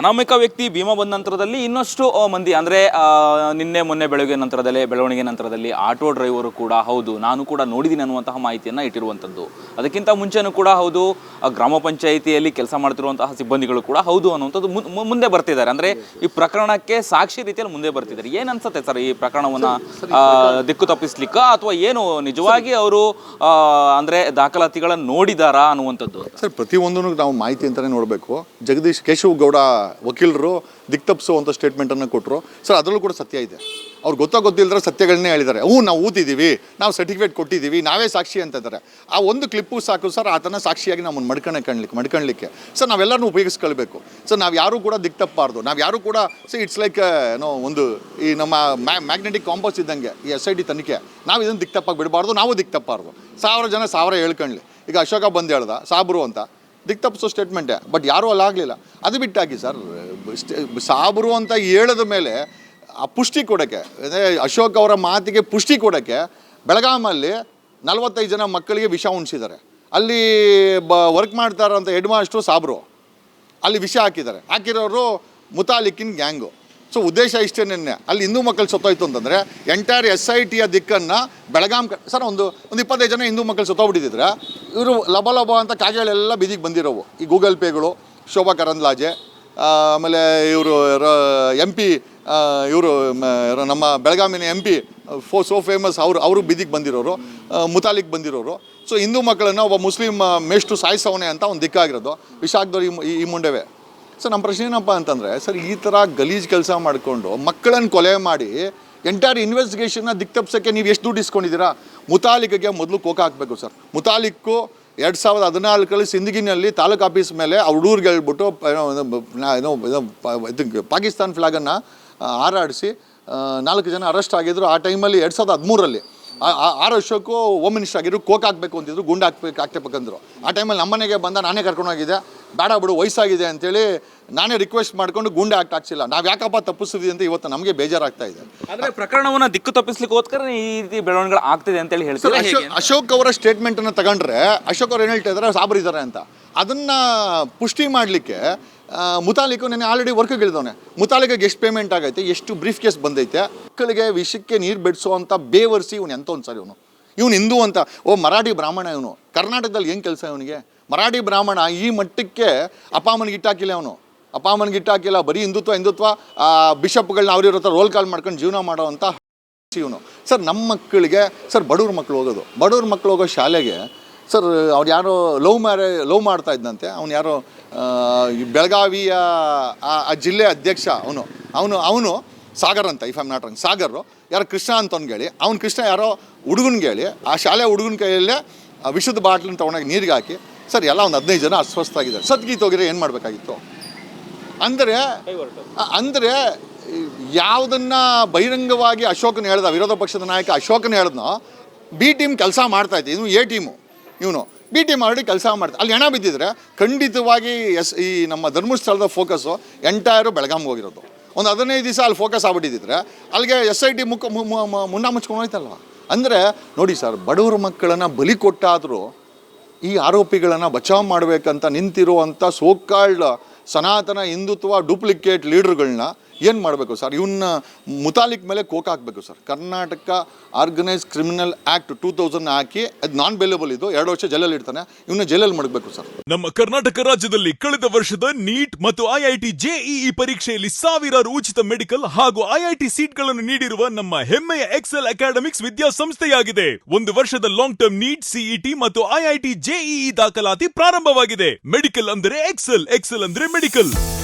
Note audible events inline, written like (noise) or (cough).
ಅನಾಮಿಕ ವ್ಯಕ್ತಿ ಭೀಮಾ ಬಂದ ನಂತರದಲ್ಲಿ ಇನ್ನಷ್ಟು ಮಂದಿ ಅಂದರೆ ನಿನ್ನೆ ಮೊನ್ನೆ ಬೆಳಗ್ಗೆ ನಂತರದಲ್ಲಿ ಬೆಳವಣಿಗೆ ನಂತರದಲ್ಲಿ ಆಟೋ ಡ್ರೈವರು ಕೂಡ ಹೌದು ನಾನು ಕೂಡ ನೋಡಿದ್ದೀನಿ ಅನ್ನುವಂತಹ ಮಾಹಿತಿಯನ್ನು ಇಟ್ಟಿರುವಂಥದ್ದು ಅದಕ್ಕಿಂತ ಮುಂಚೆನೂ ಕೂಡ ಹೌದು ಗ್ರಾಮ ಪಂಚಾಯಿತಿಯಲ್ಲಿ ಕೆಲಸ ಮಾಡ್ತಿರುವಂತಹ ಸಿಬ್ಬಂದಿಗಳು ಕೂಡ ಹೌದು ಅನ್ನುವಂಥದ್ದು ಮುಂದೆ ಬರ್ತಿದ್ದಾರೆ. ಅಂದರೆ ಈ ಪ್ರಕರಣಕ್ಕೆ ಸಾಕ್ಷಿ ರೀತಿಯಲ್ಲಿ ಮುಂದೆ ಬರ್ತಿದ್ದಾರೆ. ಏನು ಅನ್ಸುತ್ತೆ ಸರ್ ಈ ಪ್ರಕರಣವನ್ನು ದಿಕ್ಕು ತಪ್ಪಿಸ್ಲಿಕ್ಕ ಅಥವಾ ಏನು ನಿಜವಾಗಿ ಅವರು ಅಂದರೆ ದಾಖಲಾತಿಗಳನ್ನು ನೋಡಿದಾರಾ ಅನ್ನುವಂಥದ್ದು ಸರ್ ಪ್ರತಿಯೊಂದನ್ನು ನಾವು ಮಾಹಿತಿ ಅಂತಲೇ ನೋಡಬೇಕು. ಜಗದೀಶ್ ಕೇಶವ್ ಗೌಡ ವಕೀಲರು ದಿಕ್ತಪ್ಸುವಂಥ ಸ್ಟೇಟ್ಮೆಂಟನ್ನು ಕೊಟ್ಟರು. ಸರ್, ಅದರಲ್ಲೂ ಕೂಡ ಸತ್ಯ ಇದೆ. ಅವ್ರು ಗೊತ್ತಾ ಗೊತ್ತಿಲ್ಲದ್ರೆ ಸತ್ಯಗಳನ್ನೇ ಹೇಳಿದ್ದಾರೆ. ಹ್ಞೂ, ನಾವು ಊತಿದ್ದೀವಿ ನಾವು ಸರ್ಟಿಫಿಕೇಟ್ ಕೊಟ್ಟಿದ್ದೀವಿ, ನಾವೇ ಸಾಕ್ಷಿ ಅಂತ ಇದ್ದಾರೆ. ಆ ಒಂದು ಕ್ಲಿಪ್ಪು ಸಾಕು ಸರ್, ಆತನ ಸಾಕ್ಷಿಯಾಗಿ ನಮ್ಮನ್ನು ಮಡ್ಕಣ ಕಣ್ಲಿಕ್ಕೆ ಮಡ್ಕೊಳ್ಳಿಕ್ಕೆ ಸರ್, ನಾವೆಲ್ಲರನ್ನೂ ಉಪಯೋಗಿಸ್ಕೊಳ್ಬೇಕು. ಸರ್, ನಾವು ಯಾರೂ ಕೂಡ ದಿಕ್ತಪ್ಪಬಾರ್ದು ನಾವು ಯಾರೂ ಕೂಡ, ಸರ್ ಇಟ್ಸ್ ಲೈಕ್ ಏನೋ ಒಂದು ಈ ನಮ್ಮ ಮ್ಯಾಗ್ನೆಟಿಕ್ ಕಾಂಪೋಸ್ ಇದ್ದಂಗೆ ಈ ಎಸ್ ಐ ಡಿ ತನಿಖೆ. ನಾವು ಇದನ್ನು ದಿಕ್ತಪ್ಪಾಗಿ ಬಿಡಬಾರ್ದು, ನಾವು ದಿಕ್ತಪ್ಪಬಾರ್ದು ಸಾವಿರ ಜನ ಸಾವಿರ ಹೇಳ್ಕೊಳ್ಳಿ ಈಗ ಅಶೋಕ ಬಂದು ಹೇಳ್ದ, ಸಾಬ್ರು ಅಂತ. ದಿಕ್ ತಪ್ಪಿಸೋ ಸ್ಟೇಟ್ಮೆಂಟೇ ಬಟ್ ಯಾರೂ ಅಲ್ಲಾಗಲಿಲ್ಲ ಅದು ಬಿಟ್ಟಾಗಿ ಸರ್ ಸಾಬರು ಅಂತ ಹೇಳಿದ ಮೇಲೆ ಆ ಪುಷ್ಟಿ ಕೊಡೋಕ್ಕೆ ಅಂದರೆ ಅಶೋಕ್ ಅವರ ಮಾತಿಗೆ ಪುಷ್ಟಿ ಕೊಡೋಕ್ಕೆ ಬೆಳಗಾಮಲ್ಲಿ ನಲವತ್ತೈದು ಜನ ಮಕ್ಕಳಿಗೆ ವಿಷ ಉಣಿಸಿದ್ದಾರೆ. ಅಲ್ಲಿ ಬ ವರ್ಕ್ ಮಾಡ್ತಾರಂತ ಹೆಡ್ ಮಾಸ್ಟ್ರು ಸಾಬ್ರು, ಅಲ್ಲಿ ವಿಷ ಹಾಕಿದ್ದಾರೆ. ಹಾಕಿರೋರು ಮುತಾಲಿಕಿನ್ ಗ್ಯಾಂಗು. ಸೊ ಉದ್ದೇಶ ಇಷ್ಟೇ ನಿನ್ನೆ. ಅಲ್ಲಿ ಹಿಂದೂ ಮಕ್ಕಳು ಸತ್ತೋಯ್ತು ಅಂತಂದರೆ ಎಂಟೈರ್ ಎಸ್ ಐ ಟಿಯ ದಿಕ್ಕನ್ನು ಬೆಳಗಾಂ ಸರ್ ಒಂದು ಒಂದು ಇಪ್ಪತ್ತೈದು ಜನ ಹಿಂದೂ ಮಕ್ಕಳು ಸತ್ತೋಗ್ಬಿಟ್ಟಿದ್ರೆ. ಇವರು ಲಬ ಲಬ ಅಂತ ಕಾಗೆಗಳೆಲ್ಲ ಬೀದಿಗೆ ಬಂದಿರೋವು. ಈ ಗೂಗಲ್ ಪೇಗಳು, ಶೋಭಾ ಕರಂದ್ಲಾಜೆ, ಆಮೇಲೆ ಇವರು ಎಂ ಪಿ ಇವರು ನಮ್ಮ ಬೆಳಗಾವಿನ ಎಂ ಪಿ ಫೋ ಸೋ ಫೇಮಸ್ ಅವರು ಅವರು ಬೀದಿಗೆ ಬಂದಿರೋರು ಮುತಾಲಿಕ್ ಬಂದಿರೋರು. ಸೊ ಹಿಂದೂ ಮಕ್ಕಳನ್ನು ಒಬ್ಬ ಮುಸ್ಲಿಂ ಮೇಷ್ಟು ಸಾಯಿಸವನೆ ಅಂತ ಒಂದು ದಿಕ್ಕಾಗಿರೋದು. ವಿಶಾಖದವ್ರು ಈ- ಈ ಮುಂಡೆವೆ ಸೊ ನಮ್ಮ ಪ್ರಶ್ನೆ ಏನಪ್ಪ ಅಂತಂದರೆ, ಸರ್, ಈ ಥರ ಗಲೀಜ್ ಕೆಲಸ ಮಾಡಿಕೊಂಡು ಮಕ್ಕಳನ್ನು ಕೊಲೆ ಮಾಡಿ ಎಂಟೈರ್ ಇನ್ವೆಸ್ಟಿಗೇಷನ್ನ ದಿಕ್ತಪ್ಸೋಕ್ಕೆ ನೀವು ಎಷ್ಟು ದುಡ್ಡು ಇಸ್ಕೊಂಡಿದ್ದೀರಾ? ಮುತಾಲಿಕ್ಗೆ ಮೊದಲು ಕೋಕ ಹಾಕಬೇಕು ಸರ್. ಮುತಾಲಿಕ್ಕು ಎರಡು ಸಾವಿರದ ಹದಿನಾಲ್ಕರಲ್ಲಿ ಸಿಂದಗಿನಲ್ಲಿ ತಾಲೂಕು ಆಫೀಸ್ ಮೇಲೆ ಅವ್ರ ಹುಡುಗರಿಗೆ ಹೇಳ್ಬಿಟ್ಟು, ಏನೋ ಇದು ಪಾಕಿಸ್ತಾನ್ ಫ್ಲಾಗನ್ನು ಹಾರಾಡಿಸಿ ನಾಲ್ಕು ಜನ ಅರೆಸ್ಟ್ ಆಗಿದ್ರು. ಆ ಟೈಮಲ್ಲಿ ಎರಡು ಸಾವಿರದ ಹದಿಮೂರಲ್ಲಿ ಆರು ವರ್ಷಕ್ಕೂ ಹೋಮ್ ಮಿನಿಸ್ಟರ್ ಆಗಿದ್ರು ಕೋಕ್ ಹಾಕಬೇಕು ಅಂತಿದ್ರು, ಗುಂಡು ಹಾಕ್ಬೇಕು ಹಾಕ್ತಬೇಕಂದ್ರು ಆ ಟೈಮಲ್ಲಿ ನಮ್ಮನೆಗೆ ಬಂದ, ನಾನೇ ಕರ್ಕೊಂಡೋಗಿದ್ದೆ. ಬೇಡ ಬಿಡು ವಯಸ್ಸಾಗಿದೆ ಅಂತೇಳಿ ನಾನೇ ರಿಕ್ವೆಸ್ಟ್ ಮಾಡ್ಕೊಂಡು ಗುಂಡೆ ಆಕ್ಟ್ ಹಾಕ್ಸಿಲ್ಲ. ನಾವು ಯಾಕಪ್ಪ ತಪ್ಪಿಸಿದ್ವಿ ಅಂತ ಇವತ್ತು ನಮಗೆ ಬೇಜಾರಾಗ್ತಾ ಇದೆ. ಅಂದ್ರೆ ಪ್ರಕರಣವನ್ನ ದಿಕ್ಕು ತಪ್ಪಿಸ್ಲಿಕ್ಕೋಸ್ಕರ ಈ ರೀತಿ ಬೆಳವಣಿಗೆ ಆಗ್ತಿದೆ ಅಂತ ಹೇಳಿ ಹೇಳ್ತಾರೆ ಅಶೋಕ್ ಅಶೋಕ್ ಅವರ ಸ್ಟೇಟ್ಮೆಂಟನ್ನು ತಗೊಂಡ್ರೆ ಅಶೋಕ್ ಅವ್ರು ಏನು ಹೇಳ್ತಾ ಇದ್ದಾರೆ ಸಾಬರಿದ್ದಾರೆ ಅಂತ. ಅದನ್ನು ಪುಷ್ಟಿ ಮಾಡಲಿಕ್ಕೆ ಮುತಾಲಿಕು ನೆನೆ ಆಲ್ರೆಡಿ ವರ್ಕ್ ಗೆಳಿದವನೆ ಮುತಾಲಿಕಗೆ ಎಷ್ಟು ಪೇಮೆಂಟ್ ಆಗೈತೆ ಎಷ್ಟು ಬ್ರೀಫ್ ಕೇಸ್ ಬಂದೈತೆ ಮಕ್ಕಳಿಗೆ ವಿಷಕ್ಕೆ ನೀರು ಬೆಡಿಸುವಂಥ ಬೇವರ್ಸಿ ಇವನು ಎಂತ ಒಂದು ಸರಿ ಇವನು ಇವನು ಹಿಂದೂ ಅಂತ. ಓ, ಮರಾಠಿ ಬ್ರಾಹ್ಮಣ ಇವನು. ಕರ್ನಾಟಕದಲ್ಲಿ ಏನು ಕೆಲಸ ಇವನಿಗೆ? ಮರಾಠಿ ಬ್ರಾಹ್ಮಣ ಈ ಮಟ್ಟಕ್ಕೆ ಅಪ್ಪ ಅಮ್ಮನಿಗೆ ಇಟ್ಟಾಕಿಲ್ಲ ಅವನು. ಅಪ್ಪ ಅಮ್ಮನಿಗೆ ಇಟ್ಟಾಕಿಲ್ಲ ಬರೀ ಹಿಂದುತ್ವ ಹಿಂದುತ್ವ ಬಿಷಪ್ಗಳನ್ನ ಅವ್ರ ಹತ್ರ ರೋಲ್ ಕಾಲ್ ಮಾಡ್ಕೊಂಡು ಜೀವನ ಮಾಡೋವಂಥ (laughs) ಇವನು. ಸರ್ ನಮ್ಮ ಮಕ್ಕಳಿಗೆ, ಸರ್, ಬಡವ್ರ ಮಕ್ಕಳು ಹೋಗೋದು. ಬಡವ್ರ ಮಕ್ಕಳು ಹೋಗೋ ಶಾಲೆಗೆ, ಸರ್, ಅವ್ರು ಯಾರೋ ಲವ್ ಮ್ಯಾರೇ, ಲವ್ ಮಾಡ್ತಾ ಇದ್ದಂತೆ ಅವ್ನು ಯಾರೋ ಬೆಳಗಾವಿಯ ಆ ಜಿಲ್ಲೆ ಅಧ್ಯಕ್ಷ ಅವನು. ಅವನು ಅವನು ಸಾಗರ್ ಅಂತ ಇಫ್ ಐಮ್ ನಾಟ್ ರಂಗ್ ಸಾಗರು ಯಾರೋ ಕೃಷ್ಣ ಅಂತ ಹೇಳಿ ಅವ್ನು ಕೃಷ್ಣ ಯಾರೋ ಹುಡುಗನ್ಗೆ ಹೇಳಿ ಆ ಶಾಲೆ ಹುಡುಗನ ಕೈಯಲ್ಲೇ ವಿಷದ ಬಾಟ್ಲನ್ನ ತೊಗೊಂಡೋಗಿ ನೀರಿಗೆ ಹಾಕಿ, ಸರ್, ಎಲ್ಲ ಒಂದು ಹದಿನೈದು ಜನ ಅಸ್ವಸ್ಥಾಗಿದ್ದಾರೆ ಸದ್ಗೀತ ಹೋಗಿದ್ರೆ ಏನು ಮಾಡಬೇಕಾಗಿತ್ತು? ಅಂದರೆ ಅಂದರೆ, ಯಾವುದನ್ನು ಬಹಿರಂಗವಾಗಿ ಅಶೋಕನ ಹೇಳ್ದ, ವಿರೋಧ ಪಕ್ಷದ ನಾಯಕ ಅಶೋಕನ ಹೇಳ್ದನೋ, ಬಿ ಟೀಮ್ ಕೆಲಸ ಮಾಡ್ತಾ ಇದ್ದೆ. ಇನ್ನು ಎ ಟೀಮು, ಇವನು. ಬಿ ಟೀಮ್ ಮಾಡಿ ಕೆಲಸ ಮಾಡ್ತಾರೆ ಅಲ್ಲಿ ಹೆಣ ಬಿದ್ದಿದ್ರೆ ಖಂಡಿತವಾಗಿ ಎಸ್ ಈ ನಮ್ಮ ಧರ್ಮಸ್ಥಳದ ಫೋಕಸ್ಸು ಎಂಟೈರು ಬೆಳಗಾಂಗೆ ಹೋಗಿರೋದು. ಒಂದು ಹದಿನೈದು ದಿವಸ ಅಲ್ಲಿ ಫೋಕಸ್ ಆಗ್ಬಿಟ್ಟಿದ್ರೆ ಅಲ್ಲಿಗೆ ಎಸ್ ಐ ಟಿ ಮುಖ ಮುನ್ನ ಮುಚ್ಕೊಂಡು ಹೋಯ್ತಲ್ವ? ಅಂದರೆ, ನೋಡಿ ಸರ್ ಬಡವರ ಮಕ್ಕಳನ್ನು ಬಲಿ ಕೊಟ್ಟಾದರೂ ಈ ಆರೋಪಿಗಳನ್ನು ಬಚಾವ್ ಮಾಡಬೇಕಂತ ನಿಂತಿರುವಂಥ ಸೋಕಾಲ್ಡ್ ಸನಾತನ ಹಿಂದುತ್ವ ಡೂಪ್ಲಿಕೇಟ್ ಲೀಡರ್ಗಳನ್ನ ಏನು ಮಾಡಬೇಕು ಸರ್? ಇವನ್ನ ಮುತಾಲಿಕ್ ಮೇಲೆ ಕೋಕ್ ಹಾಕಬೇಕು sir. Karnataka organise criminal act two thousand ಹಾಕಿ ಅದು ನಾನ್ ಬೆಲೆಬಲ್ ಇದು. ಎರಡು ವರ್ಷ ಜೈಲಲ್ಲಿ ಇಡ್ತಾನೆ. ಇವನ್ನ ಜೈಲಲ್ಲಿ ಮಾಡಬೇಕು ಸರ್. ನಮ್ಮ ಕರ್ನಾಟಕ ರಾಜ್ಯದಲ್ಲಿ ಕಳೆದ ವರ್ಷದ ನೀಟ್ ಮತ್ತು ಐಐಟಿ ಜೆಇಇ ಪರೀಕ್ಷೆಯಲ್ಲಿ ಸಾವಿರಾರು ಉಚಿತ ಮೆಡಿಕಲ್ ಹಾಗೂ ಐಐಟಿ ಸೀಟ್ಗಳನ್ನು ನೀಡಿರುವ ನಮ್ಮ ಹೆಮ್ಮೆಯ ಎಕ್ಸೆಲ್ ಅಕಾಡೆಮಿಕ್ಸ್ ವಿದ್ಯಾಸಂಸ್ಥೆಯಾಗಿದೆ. ಒಂದು ವರ್ಷದ ಲಾಂಗ್ ಟರ್ಮ್ ನೀಟ್ ಸಿಇಟಿ ಮತ್ತು ಐಐಟಿ ಜೆಇಇ ದಾಖಲಾತಿ ಪ್ರಾರಂಭವಾಗಿದೆ. ಮೆಡಿಕಲ್ ಅಂದರೆ ಎಕ್ಸೆಲ್ ಎಕ್ಸೆಲ್ ಅಂದ್ರೆ ಮೆಡಿಕಲ್.